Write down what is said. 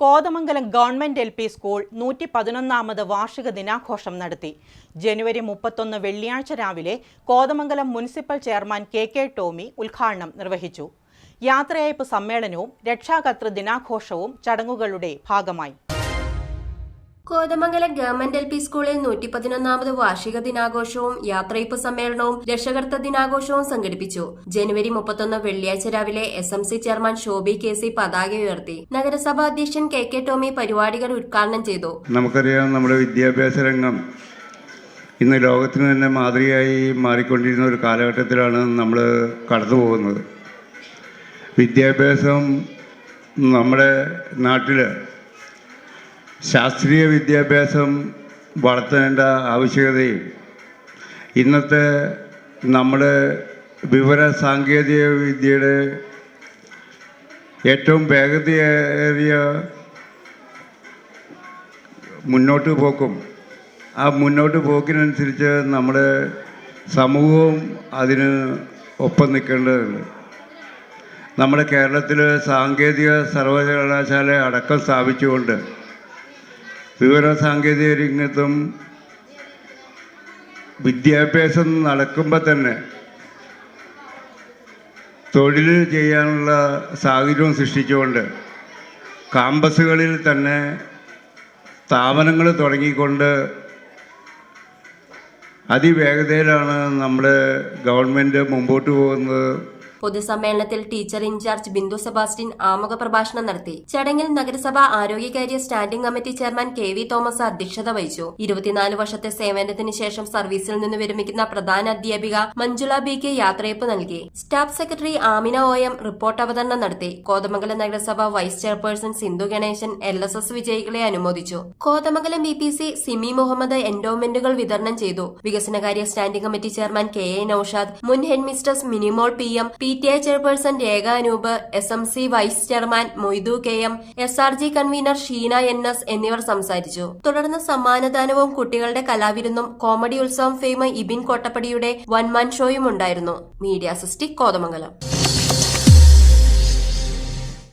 Kothamangalam government L P school നൂറ്റി പതിനൊന്നാമത് വാർഷിക ദിനാഘോഷം നടത്തി. ജനുവരി മുപ്പത്തൊന്ന് വെള്ളിയാഴ്ച രാവിലെ Kothamangalam municipal chairman K K Tommy ഉദ്ഘാടനം നിർവഹിച്ചു. യാത്രയയപ്പ് സമ്മേളനവും രക്ഷാകർതൃ ദിനാഘോഷവും ചടങ്ങുകളുടെ ഭാഗമായി. കോതമംഗലം ഗവൺമെന്റ് എൽ പി സ്കൂളിൽ നൂറ്റി പതിനൊന്നാമത് വാർഷിക ദിനാഘോഷവും യാത്രയപ്പ് സമ്മേളനവും രക്ഷകർത്ത ദിനാഘോഷവും സംഘടിപ്പിച്ചു. ജനുവരി മുപ്പത്തൊന്ന് വെള്ളിയാഴ്ച രാവിലെ S M C chairman Shobi K C പതാക ഉയർത്തി. നഗരസഭാ അധ്യക്ഷൻ കെ കെ ടോമി പരിപാടികൾ ഉദ്ഘാടനം ചെയ്തു. നമുക്കറിയാം നമ്മുടെ വിദ്യാഭ്യാസ രംഗം ഇന്ന് ലോകത്തിന് തന്നെ മാതൃകയായി മാറിക്കൊണ്ടിരുന്ന ഒരു കാലഘട്ടത്തിലാണ് നമ്മൾ കടന്നു പോകുന്നത് വിദ്യാഭ്യാസം നമ്മുടെ നാട്ടിൽ ശാസ്ത്രീയ വിദ്യാഭ്യാസം വളർത്തേണ്ട ആവശ്യകതയും. ഇന്നത്തെ നമ്മുടെ വിവര സാങ്കേതിക വിദ്യയുടെ ഏറ്റവും വേഗതയേറിയ മുന്നോട്ട് പോക്കും. ആ മുന്നോട്ട് പോക്കിനനുസരിച്ച് നമ്മുടെ സമൂഹവും അതിന് ഒപ്പം നിൽക്കേണ്ടതുണ്ട്. നമ്മുടെ കേരളത്തിൽ സാങ്കേതിക സർവകലാശാല അടക്കം സ്ഥാപിച്ചുകൊണ്ട് വിവര സാങ്കേതിക രംഗത്തും വിദ്യാഭ്യാസം നടക്കുമ്പോൾ തന്നെ തൊഴിൽ ചെയ്യാനുള്ള സാഹചര്യവും സൃഷ്ടിച്ചുകൊണ്ട് കാമ്പസുകളിൽ തന്നെ സ്ഥാപനങ്ങൾ തുടങ്ങിക്കൊണ്ട് അതിവേഗതയിലാണ് നമ്മുടെ ഗവൺമെന്റ് മുമ്പോട്ട് പോകുന്നത്. പൊതുസമ്മേളനത്തിൽ ടീച്ചർ ഇൻചാർജ് ബിന്ദു സെബാസ്റ്റ്യൻ ആമുഖ പ്രഭാഷണം നടത്തി. ചടങ്ങിൽ നഗരസഭ ആരോഗ്യകാര്യ standing committee chairman K V Thomas അധ്യക്ഷത വഹിച്ചു. ഇരുപത്തിനാല് വർഷത്തെ സേവനത്തിന് ശേഷം സർവീസിൽ നിന്ന് വിരമിക്കുന്ന പ്രധാന അധ്യാപിക മഞ്ജുള ബി കെ യാത്രയപ്പ് നൽകി. Staff secretary Amina O M report അവതരണം നടത്തി. കോതമംഗലം നഗരസഭ vice chairperson Sindhu Ganesan L S S വിജയികളെ അനുമോദിച്ചു. Kothamangalam B P C Simi Muhammad എൻഡോമെന്റുകൾ വിതരണം ചെയ്തു. വികസനകാര്യ standing committee chairman K A Naushad മുൻ head mistress Minimol P M P T A chairperson Rekha Anoop S M C vice chairman Moythu K M S R G convener Sheena N S എന്നിവർ സംസാരിച്ചു. തുടർന്ന് സമ്മാനദാനവും കുട്ടികളുടെ കലാവിരുന്നും comedy Utsavam fame Ibin കോട്ടപ്പടിയുടെ one man ഷോയും ഉണ്ടായിരുന്നു. Media സിസ്റ്റിക് കോതമംഗലം.